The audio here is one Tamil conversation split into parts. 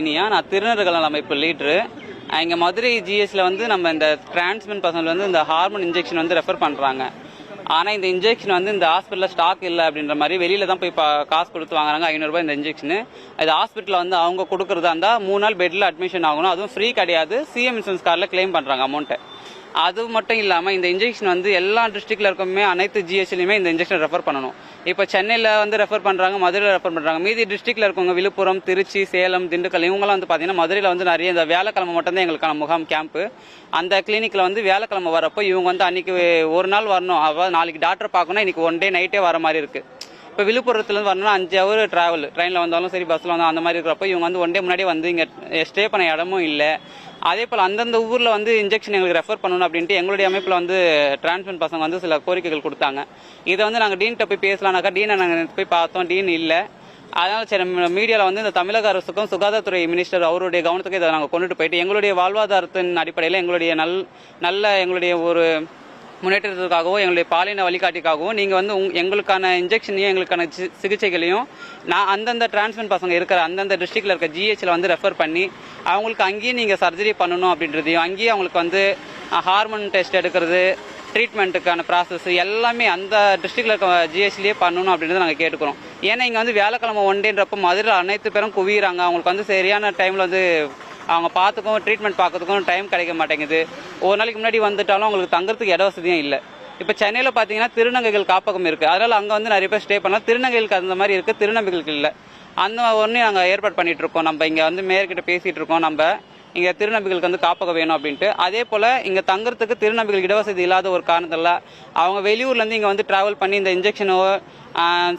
இனியா நான் திருநர்கள் அமைப்பு லீட்ரு. இங்கே மதுரை ஜிஎஸ்ல வந்து நம்ம இந்த டிரான்ஸ்மென்ட் பசங்க வந்து இந்த ஹார்மோன் இன்ஜெக்ஷன் வந்து ரெஃபர் பண்ணுறாங்க ஆனால் இந்த இன்ஜெக்ஷன் வந்து இந்த ஹாஸ்பிட்டலில் ஸ்டாக் இல்லை அப்படின்ற மாதிரி வெளியில தான் போய் காசு கொடுத்து வாங்குறாங்க. ஐநூறுரூபா இந்த இன்ஜெக்ஷனு இது ஹாஸ்பிட்டலில் வந்து அவங்க கொடுக்குறதா இருந்தால் மூணு நாள் பெட்டில் அட்மிஷன் ஆகணும். அதுவும் ஃப்ரீ கிடையாது. சிஎம் இன்சூரன்ஸ் கார்டில் க்ளைம் பண்ணுறாங்க அமௌண்ட்டை அது மட்டும் இல்லாமல் இந்த இன்ஜெக்ஷன் வந்து எல்லா டிஸ்ட்ரிக்டில் இருக்கமே அனைத்து ஜிஎஸ்லையுமே இந்த இன்ஜெக்ஷன் ரெஃபர் பண்ணணும். இப்போ சென்னையில் வந்து ரெஃபர் பண்ணுறாங்க மதுரையில் ரெஃபர் பண்ணுறாங்க மீதி டிஸ்ட்ரிக்டில் இருக்கவங்க விழுப்புரம் திருச்சி சேலம் திண்டுக்கல் இவங்கெல்லாம் வந்து பார்த்தீங்கன்னா மதுரையில் வந்து நிறைய இந்த வியாழக்கிழமை மட்டும்தான் எங்களுக்கான முகாம் கேம்ப்பு அந்த கிளினிக்கில் வந்து வியாழக்கிழமை வரப்போ இவங்க வந்து அன்றைக்கி ஒரு நாள் வரணும். அவ நாளைக்கு டாக்டர் பார்க்கணும் இன்னைக்கு ஒன் டே நைட்டே வர மாதிரி இருக்குது இப்போ விழுப்புரத்துலேருந்து வரணும்னா அஞ்சு ஹவர் ட்ராவல் ட்ரெயினில் வந்தாலும் சரி பஸ்ஸில் வந்தாலும் அந்த மாதிரி இருக்கிறப்போ இவங்க வந்து ஒன் டே முன்னாடியே வந்து இங்கே ஸ்டே பண்ண இடமும் இல்லை. அதே போல் அந்தந்த ஊரில் வந்து இன்ஜெக்ஷன் எங்களுக்கு ரெஃபர் பண்ணணும் அப்படின்ட்டு எங்களுடைய அமைப்பில் வந்து டிரான்ஸ்மெண்ட் பசங்க வந்து சில கோரிக்கைகள் கொடுத்தாங்க. இதை வந்து நாங்கள் டீன்கிட்ட போய் பேசலாம்னாக்கா டீனை நாங்கள் போய் பார்த்தோம் டீன் இல்லை. அதனால் சரி மீடியாவில் வந்து இந்த தமிழக அரசுக்கும் சுகாதாரத்துறை மினிஸ்டர் அவருடைய கவனத்துக்கு இதை நாங்கள் கொண்டுட்டு போயிட்டு எங்களுடைய வாழ்வாதாரத்தின் அடிப்படையில் எங்களுடைய நல் நல்ல எங்களுடைய ஒரு முன்னேற்றத்திற்காகவும் எங்களுடைய பாலின வழிகாட்டிக்காகவும் நீங்கள் வந்து உங் எங்களுக்கான இன்ஜெக்ஷனையும் எங்களுக்கான சிகிச்சைகளையும் நான் அந்தந்த டிரான்ஸ்மென்ட் பசங்க இருக்கிற அந்தந்த டிஸ்ட்ரிக்டில் இருக்க ஜிஹெச்சில் வந்து ரெஃபர் பண்ணி அவங்களுக்கு அங்கேயும் நீங்கள் சர்ஜரி பண்ணணும் அப்படின்றதையும் அங்கேயும் அவங்களுக்கு வந்து ஹார்மோன் டெஸ்ட் எடுக்கிறது ட்ரீட்மெண்ட்டுக்கான ப்ராசஸ் எல்லாமே அந்த டிஸ்ட்ரிக்டில் இருக்க ஜிஹெச்லேயே பண்ணணும் அப்படின்றத நாங்கள் கேட்டுக்கிறோம். ஏன்னா இங்கே வந்து வியாழக்கிழமை ஒன் டேன்றப்போ மதுரை அனைத்து பேரும் குவிகிறாங்க அவங்களுக்கு வந்து சரியான டைமில் வந்து அவங்க பார்த்துக்கும் ட்ரீட்மெண்ட் பார்க்கறதுக்கும் டைம் கிடைக்க மாட்டேங்குது. ஒரு நாளைக்கு முன்னாடி வந்துட்டாலும் அவங்களுக்கு தங்குறதுக்கு இட வசதியும் இல்லை. இப்போ சென்னையில் பார்த்தீங்கன்னா திருநங்கைகள் காப்பகம் இருக்குது அதனால் அங்கே வந்து நிறைய பேர் ஸ்டே பண்ணலாம். திருநங்கைகளுக்கு அந்த மாதிரி இருக்குது திருநங்கைகளுக்கு இல்லை. அந்த ஒன்று நாங்கள் ஏற்பாடு பண்ணிகிட்டு இருக்கோம். நம்ம இங்கே வந்து மேயர்கிட்ட பேசிகிட்டு இருக்கோம். நம்ம இங்கே திருநம்பிகளுக்கு வந்து காப்பகம் வேணும் அப்படின்ட்டு. அதே போல் இங்கே தங்குறதுக்கு திருநம்பிகள் இடவசதி இல்லாத ஒரு காரணத்தில் அவங்க வெளியூர்லேருந்து இங்கே வந்து ட்ராவல் பண்ணி இந்த இன்ஜெக்ஷனோ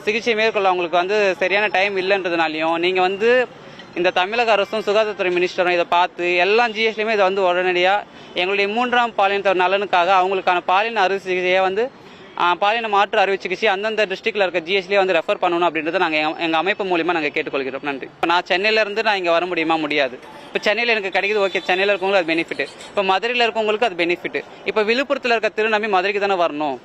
சிகிச்சை மேற்கொள்ள அவங்களுக்கு வந்து சரியான டைம் இல்லைன்றதுனாலையும் நீங்கள் வந்து இந்த தமிழக அரசும் சுகாதாரத்துறை மினிஸ்டரும் இதை பார்த்து எல்லா ஜிஎஸ்டியுமே இதை வந்து உடனடியாக எங்களுடைய மூன்றாம் பாலினத்தவர் நலனுக்காக அவங்களுக்கான பாலின அறுவை சிகிச்சையை வந்து பாலின மாற்று அறுவை சிகிச்சை அந்தந்த டிஸ்ட்ரிக்ட்ல இருக்க ஜிஎஸ்டியே வந்து ரெஃபர் பண்ணணும் அப்படின்றத நாங்கள் எங்கள் அமைப்பு மூலியமாக நாங்கள் கேட்டுக்கொள்கிறோம். நன்றி. இப்போ நான் சென்னையில இருந்து நான் இங்கே வர முடியுமா? முடியாது. இப்போ சென்னையில் எனக்கு கிடைக்குது ஓகே. சென்னையில் இருக்கவங்களுக்கு அது பெனிஃபிட் இப்போ மதுரையில் இருக்கவங்களுக்கு அது பெனிஃபிட் இப்போ விழுப்புரத்தில் இருக்க திருநம்பி மதுரைக்கு தானே வரணும்?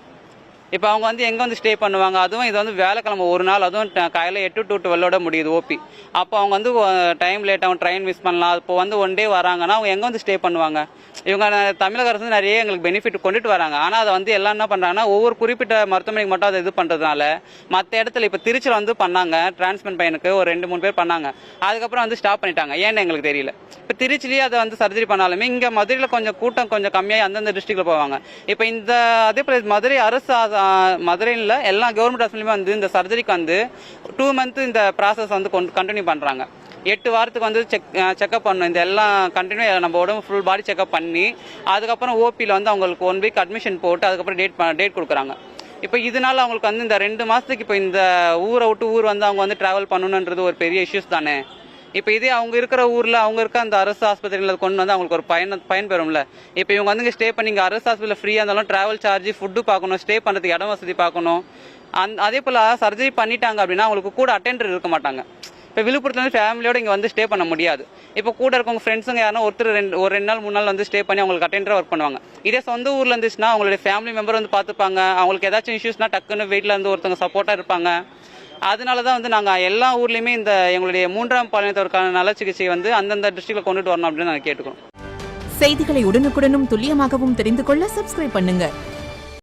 இப்போ அவங்க வந்து எங்கே வந்து ஸ்டே பண்ணுவாங்க? அதுவும் இது வந்து வேலைக்கிழமை ஒரு நாள். அதுவும் ட- எட்டு டு டுவெல்லோட முடியுது ஓபி அப்போ அவங்க வந்து டைம் லேட் ஆகும் ட்ரெயின் மிஸ் பண்ணலாம். இப்போ வந்து ஒன் டே வராங்கன்னா அவங்க எங்கே வந்து ஸ்டே பண்ணுவாங்க? இவங்க தமிழக அரசு நிறைய எங்களுக்கு பெனிஃபிட் கொண்டுட்டு வராங்க. ஆனால் அதை வந்து எல்லாம் என்ன பண்ணுறாங்கன்னா ஒவ்வொரு குறிப்பிட்ட மருத்துவமனைக்கு மட்டும் அதை இது பண்ணுறதுனால மற்ற இடத்துல இப்போ திருச்சியில் வந்து பண்ணாங்க. டிரான்ஸ்மெண்ட் பையனுக்கு ஒரு ரெண்டு மூணு பேர் பண்ணாங்க. அதுக்கப்புறம் வந்து ஸ்டாப் பண்ணிட்டாங்க. ஏன்னு எங்களுக்கு தெரியல. இப்போ திருச்சிலேயே அதை வந்து சர்ஜரி பண்ணாலுமே இங்கே மதுரையில் கொஞ்சம் கூட்டம் கொஞ்சம் கம்மியாகி அந்தந்த டிஸ்ட்ரிக்டில் போவாங்க. இப்போ இந்த அதே போல் மதுரை அரசு மதுரையில் எல்லா கவர்மெண்ட் ஹாஸ்பிட்டலுமே வந்து இந்த சர்ஜரிக்கு வந்து டூ மந்த் இந்த ப்ராசஸ் வந்து கொண்டு கண்டினியூ பண்ணுறாங்க எட்டு வாரத்துக்கு வந்து செக் செக்அப் பண்ணணும். இந்த எல்லாம் கண்டினியூ நம்ம உடம்பு ஃபுல் பாடி செக்அப் பண்ணி அதுக்கப்புறம் ஓபியில் வந்து அவங்களுக்கு ஒன் வீக் அட்மிஷன் போட்டு அதுக்கப்புறம் டேட் டேட் கொடுக்குறாங்க. இப்போ இதனால அவங்களுக்கு வந்து இந்த ரெண்டு மாதத்துக்கு இப்போ இந்த ஊரை விட்டு ஊர் வந்து அவங்க வந்து ட்ராவல் பண்ணணுன்றது ஒரு பெரிய இஷ்யூஸ் தானே? இப்போ இதே அவங்க இருக்கிற ஊரில் அவங்க இருக்க அந்த அரசு ஆஸ்பத்திரியில் கொண்டு வந்து அவங்களுக்கு ஒரு பயன் பயன் பெறும்ல இப்போ இவங்க வந்து ஸ்டே பண்ணி இங்கே அரசு ஆஸ்பத்திரியில் ஃப்ரீயாக இருந்தாலும் ட்ராவல் சார்ஜ் ஃபுட்டு பார்க்கணும் ஸ்டே பண்ணுறதுக்கு இடம் வசதி பார்க்கணும். அந் அதே போல் சர்ஜரி பண்ணிட்டாங்க அப்படின்னா அவங்களுக்கு கூட அட்டெண்டர் இருக்க மாட்டாங்க. இப்போ விழுப்புரத்துலேருந்து ஃபேமிலியோடு இங்கே வந்து ஸ்டே பண்ண முடியாது. இப்போ கூட இருக்கவங்க ஃப்ரெண்ட்ஸுங்க யாரும் ஒருத்தர் ரெண்டு ஒரு ரெண்டு நாள் மூணு நாள் வந்து ஸ்டே பண்ணி அவங்களுக்கு அட்டெண்டராக ஒர்க் பண்ணுவாங்க. இதே சொந்த ஊரில் இருந்துச்சுன்னா அவங்களுடைய ஃபேமிலி மெம்பர் வந்து பார்த்துப்பாங்க. அவங்களுக்கு ஏதாச்சும் இஷ்யூஸ்னால் டக்குன்னு வீட்டில் இருந்து ஒருத்தவங்க சப்போர்ட்டாக இருப்பாங்க. அதனால தான் வந்து நாங்கள் எல்லா ஊர்லேயுமே இந்த எங்களுடைய மூன்றாம் பாலினத்தவருக்கான நல சிகிச்சையை வந்து அந்தந்த டிஸ்ட்ரிக்ட்ல கொண்டுட்டு வரணும் அப்படின்னு நாங்கள் கேட்டுக்கிறோம். செய்திகளை உடனுக்குடனும் துல்லியமாகவும் தெரிந்து கொள்ள சப்ஸ்கிரைப் பண்ணுங்க.